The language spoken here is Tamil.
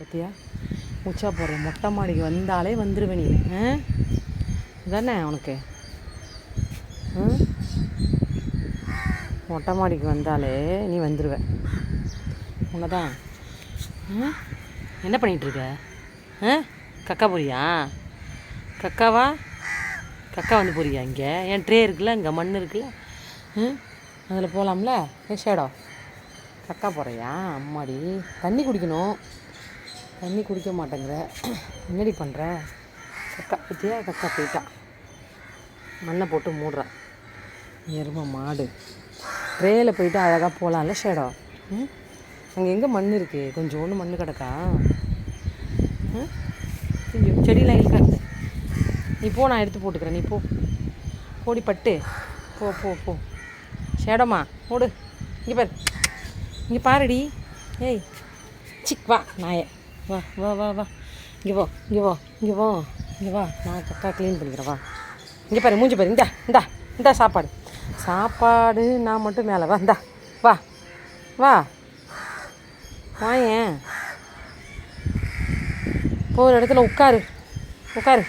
பத்தியா? முச்சா போடுறேன் மொட்டை மாடிக்கு வந்தாலே வந்துடுவேன் நீ. ஆ? தானே உனக்கு? மொட்டை மாடிக்கு வந்தாலே நீ வந்துடுவேன் உன்னதான். என்ன பண்ணிகிட்ருக்க? ஆ? கக்கா போறியா? கக்காவா? கக்கா வந்து போறியா இங்கே? என் ட்ரே இருக்குல்ல இங்கே? மண் இருக்குல்ல? ம் அதில் போகலாம்ல ஏ ஷேடோ. கக்கா போகிறியா அம்மாடி. தண்ணி குடிக்கணும். தண்ணி குடிக்க மாட்டேங்கிற. என்னடி பண்ணுற கக்கா பற்றியா கக்கா போயிட்டா. மண்ணை போட்டு மூடுறான் எருமை மாடு. ட்ரேயில் போயிட்டு அழகாக போகலாம்ல ஷேடோ? ம்? அங்கே எங்கே மண் இருக்குது கொஞ்சோண்டு மண் கிடக்கா? ம்? ஐயோ செடியெலாம் இருக்காது நீ போ நான் எடுத்து போட்டுக்கிறேன். நீ போ. போடி பட்டு. போ போ போ. ஷேடோமா ஓடு இங்கே பாரு. இங்கே பாருடி. ஏய் சிக் வா நாயே. வா வா வா வா. இங்கே வா இங்கே வா இங்கே வா இங்கே வா. நான் கக்கா க்ளீன் பண்ணிக்கிறேன் வா. இங்கே பாரு மூஞ்சி பாரு இந்தா இந்தா இந்தா சாப்பாடு. சாப்பாடு நான் மட்டும் மேலே வா இந்தா வா வா. வாயேன் போகிற இடத்துல உட்காரு உட்காரு.